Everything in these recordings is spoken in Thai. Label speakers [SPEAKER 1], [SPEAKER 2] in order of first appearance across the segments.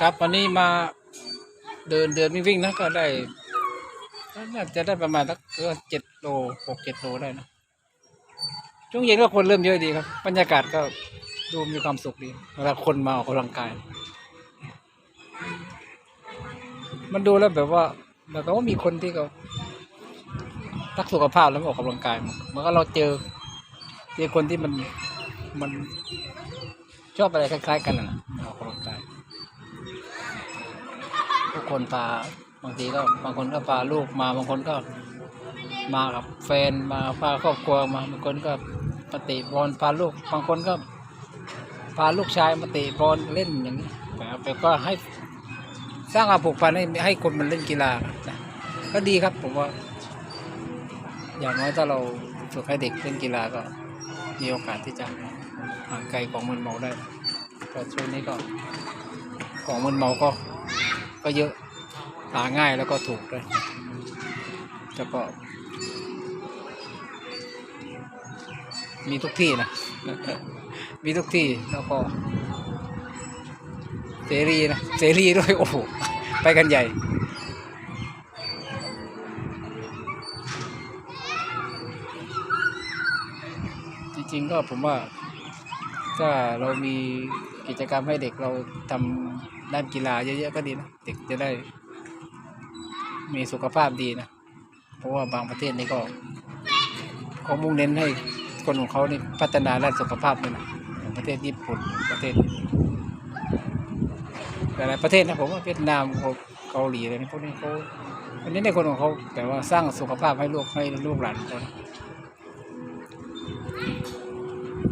[SPEAKER 1] ครับวันนี้มาเดินเดินวิ่งวิ่งนะก็ได้น่าจะได้ประมาณสักเจ็ดโลหกเจ็ดโลได้นะช่วงเย็นก็คนเริ่มเยอะดีครับ บรรยากาศก็ดูมีความสุขดีเวลาคนมาออกกำลังกาย มันดูแล้วแบบว่าแบบว่ามีคนที่เขารักสุขภาพแล้วออกกำลังกายเหมือนกับเราเจอเจอคนที่มันมันชอบอะไรคล้าย ๆ กันนะมาออกกำลังกาย ทุก คนพาบางทีก็บางคนก็พาลูกมาบางคนก็มากับแฟนมาพาครอบครัวมาบางคนก็มาเตะบอลพาลูกบางคนก็พาลูกชายมาเตะบอลเล่นอย่างนี้แบบแบบก็ให้สร้างความผูกพันให้ให้คนมันเล่นกีฬานะก็ดีครับผมว่า อย่างน้อยถ้าเราฝึกให้เด็กเล่นกีฬาก็มีโอกาสที่จะห่างไกลของมึนเมาได้แต่ช่วงนี้ก็ของมึนเมาก็ ก็เยอะหาง่ายแล้วก็ถูกด้วยแล้วก็มีทุกที่นะ มีทุกที่แล้วก็เสรีนะเสรีด้วยโอ้โหไปกันใหญ่ จริงๆก็ผมว่า ถ้าเรามีกิจกรรมให้เด็กเราทำ ด้านกีฬาเยอะๆก็ดีนะเด็กจะได้ มีสุขภาพดีนะเพราะว่าบางประเทศนี่ก็เขามุ่งเน้นให้คนของเขานี่พัฒนาด้านสุขภาพเลยนะประเทศญี่ปุ่นประเทศหลายประเทศนะผมว่าเวียดนามเขาเกาหลีอะไรนี่พวกนี้เขาอันนี้ในคนของเขาแต่ว่าสร้างสุขภาพให้ลูกให้ลูกหลานเขาน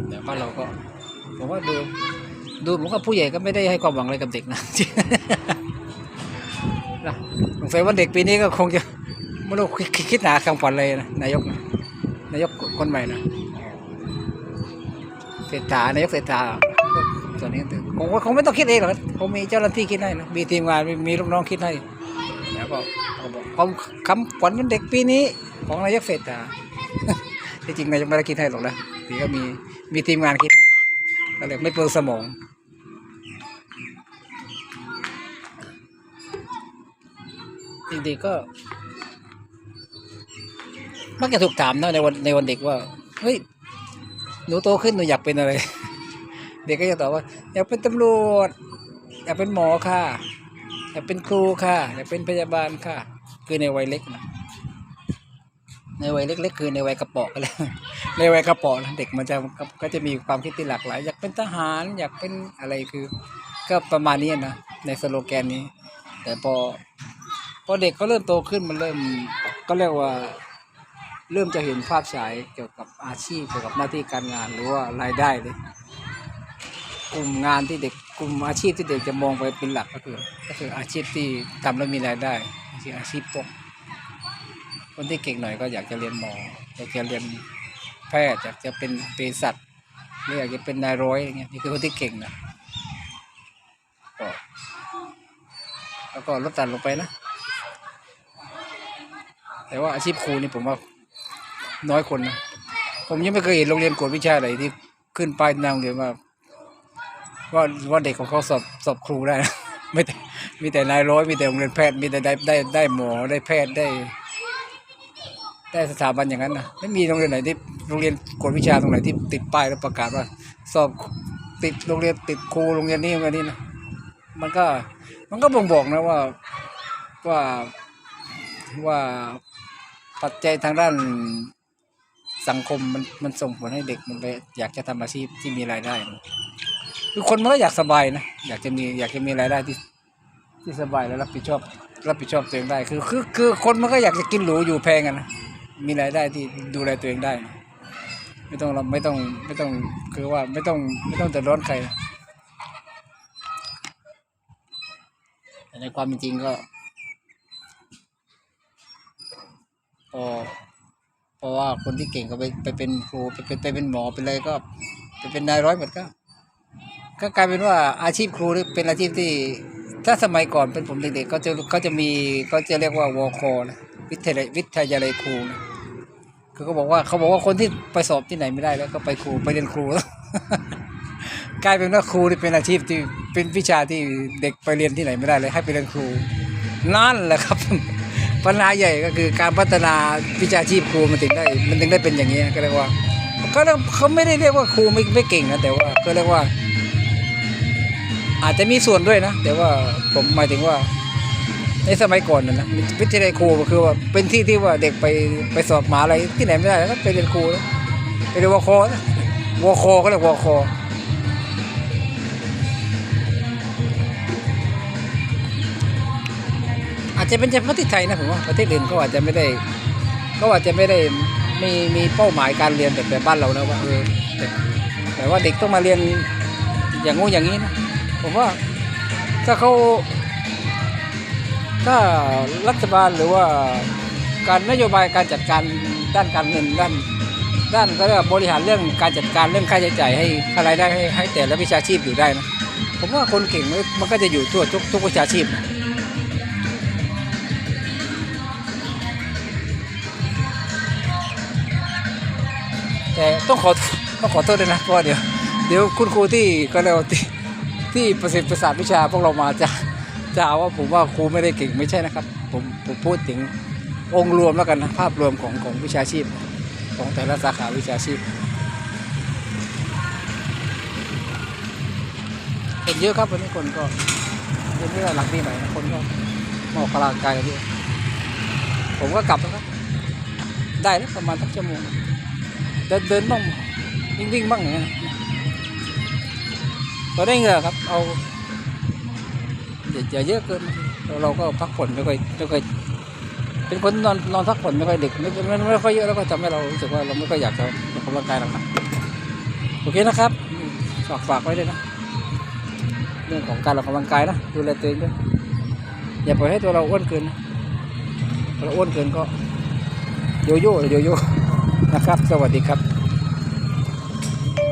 [SPEAKER 1] แต่บ้านเราก็ผมว่าดู ดูผมว่าผู้ใหญ่ก็ไม่ได้ให้ความหวังอะไรกับเด็กนะสงสัยว่าเด็กปีนี้ก็คงจะไม่รู้คิดคิดหนาคำขวัญเลยนะนายกนะนายกคนใหม่นะเศรษฐานายกเศรษฐาส่วนนี้คงคงไม่ต้องคิดเองหรอกคงมีเจ้าหน้าที่คิดให้นะมีทีมงานมีมีลูกน้องคิดให้แล้วก็เขาบอกคำคำขวัญวันเด็กปีนี้ ของนายกเศรษฐาที่จริงนายกไม่ได้คิดให้หรอกนะทีก็มีมีทีมงานคิดให้ก็เลยไม่เปลืองสมอง จริงๆก็ มักจะถูกถามนะในวันในวันเด็กว่า เฮ้ย หนูโตขึ้นหนูอยากเป็นอะไร เด็กก็จะตอบว่า อยากเป็นตำรวจ อยากเป็นหมอค่ะ อยากเป็นครูค่ะ อยากเป็นพยาบาลค่ะ คือในวัยเล็กนะในวัยเล็กๆคือในวัยกระป๋อกันแล้วในวัยกระป๋อนะเด็กมันจะก็จะมีความคิดที่หลากหลาย อยากเป็นทหารอยากเป็นอะไรคือ ก็ประมาณนี้นะในสโลแกนนี้ แต่พอ พอเด็กเขาเริ่มโตขึ้นมันเริ่มก็เรียกว่า เริ่มจะเห็นภาพฉายเกี่ยวกับอาชีพเกี่ยวกับหน้าที่การงานหรือว่ารายได้เลยกลุ่มงานที่เด็กกลุ่มอาชีพที่เด็กจะมองไปเป็นหลักก็คือ ก็คืออาชีพที่ทำแล้วมีรายได้อาชีพอาชีพพวกคนที่เก่งหน่อยก็อยากจะเรียนหมออยากจะเรียนแพทย์อยากจะเป็นเภสัชหรืออยากจะเป็นนายร้อยอย่างเงี้ยนี่คือคนที่เก่งนะก็แล้วก็ลดตันลงไปนะ แต่ว่าอาชีพครูนี่ผมว่าน้อยคนนะผมยังไม่เคยเห็นโรงเรียนกวดวิชาไหนที่ขึ้นป้ายนำเลยว่าว่าว่าเด็กของเขาสอบสอบครูได้นะไม่แต่มีแต่นายร้อยมีแต่โรงเรียนแพทย์มีแต่ได้ได้ได้หมอได้แพทย์ได้ ได้สถาบันอย่างนั้นนะไม่มีโรงเรียนไหนที่โรงเรียนกวดวิชาตรงไหนที่ติดป้ายแล้วประกาศว่า สอบติดโรงเรียนติดครูโรงเรียนนี้โรงเรียนนี้นะมันก็มันก็บ่งบอกนะว่าว่า ว่าปัจจัยทางด้านสังคมมันมันส่งผลให้เด็กมันไปอยากจะทำอาชีพที่มีรายได้คือคนมันก็อยากสบายนะอยากจะมีอยากจะมีรายได้ที่ที่สบายแล้วรับผิดชอบ รับผิดชอบตัวเองได้คือคือคือคนมันก็อยากจะกินหรูอยู่แพงกันนะมีรายได้ที่ดูแลตัวเองได้นะไม่ต้องเราไม่ต้องไม่ต้องคือว่าไม่ต้องไม่ต้องเดือดร้อนใครแต่ในความจริงก็ พอเพราะว่าคนที่เก่งก็ไปไปเป็นครูไปเป็นไปเป็นหมอเป็นอะไรก็ไปเป็นนายร้อยหมดก็ก็กลายเป็นว่าอาชีพครูเป็นอาชีพที่ ถ้าสมัยก่อนเป็นผมเด็กๆก็จะก็จะมีก็จะเรียกว่าวอคอนะวิทยาวิทยาลัยครูนะคือเขาบอกว่าเขาบอกว่าคนที่ไปสอบที่ไหนไม่ได้แล้วก็ไปครูไปเรียนครูแล้วกลายเป็นว่าครูที่เป็นอาชีพที่เป็นวิชาที่เด็กไปเรียนที่ไหนไม่ได้เลย ให้ไปเรียนครูนั่นแหละครับ ปัญหาใหญ่ก็คือการพัฒนาวิชาชีพครูมันถึงได้มันถึงได้เป็นอย่างนี้ก็เรียกว่าก็เรียกเขาไม่ได้เรียกว่าครูไม่ไม่เก่งนะแต่ว่าก็เรียกว่า อาจจะมีส่วนด้วยนะแต่ว่าผมหมายถึงว่า ในสมัยก่อนนะนะวิทยาลัยครูก็คือว่าเป็นที่ที่ว่าเด็กไปไปสอบมหาอะไรที่ไหนไม่ได้แล้วก็ไปเรียนครูแล้วไปเรียนวคนะวคก็เรียกวคอาจจะเป็นเฉพาะที่ไทยนะผมว่าประเทศอื่นเขาอาจจะไม่ได้เขาอาจจะไม่ได้มีมีเป้าหมายการเรียนแบบแบบบ้านเรานะว่าเออแต่แต่ว่าเด็กต้องมาเรียนอย่างงู้อย่างนี้นะผมว่าถ้าเขาถ้ารัฐบาลหรือว่าการนโยบายการจัดการด้านการเงินด้านด้านก็เรียกว่าบริหารเรื่องการจัดการเรื่องค่าใช้จ่ายให้อะไรได้ให้ให้แต่ละวิชาชีพอยู่ได้นะผมว่าคนเก่งมันมันก็จะอยู่ทั่วทุกทุกวิชาชีพนะ แต่ต้องขอต้องขอโทษด้วยนะเพราะเดี๋ยวเดี๋ยวคุณครูที่ก็เรียกว่าที่ที่ประสิทธิ์ประสาทวิชาพวกเรามาจะจะหาว่าผมว่าครูไม่ได้เก่งไม่ใช่นะครับ ผมผมพูดถึงองค์รวมแล้วกันนะภาพรวมของของวิชาชีพ ของแต่ละสาขาวิชาชีพคนเยอะครับวันนี้คนก็เป็นเรื่องหลังปีใหม่นะคนก็มาออกกำลังกายกันเยอะผมก็กลับแล้วครับ ได้แล้วประมาณสักชั่วโมง เดินเดินบ้างวิ่งวิ่งบ้างอย่างเงี้ยนะพอได้เหงื่อครับ เอาอย่าเยอะเกินเราเราก็พักผ่อนไม่ค่อยไม่ค่อยเป็นคนนอนนอนพักผ่อนไม่ค่อยดึกไม่ไม่ไม่ค่อยเยอะแล้วก็ทำให้เรารู้สึกว่าเราไม่ค่อยอยากจะออกกำลังกายหนักๆโอเคนะครับฝากฝากไว้ด้วยนะเรื่องของการออกกำลังกายนะดูแลตัวเองด้วยอย่าปล่อยให้ตัวเราอ้วนเกินนะเราอ้วนเกินก็โยโย่โยโย่ นะครับ สวัสดีครับ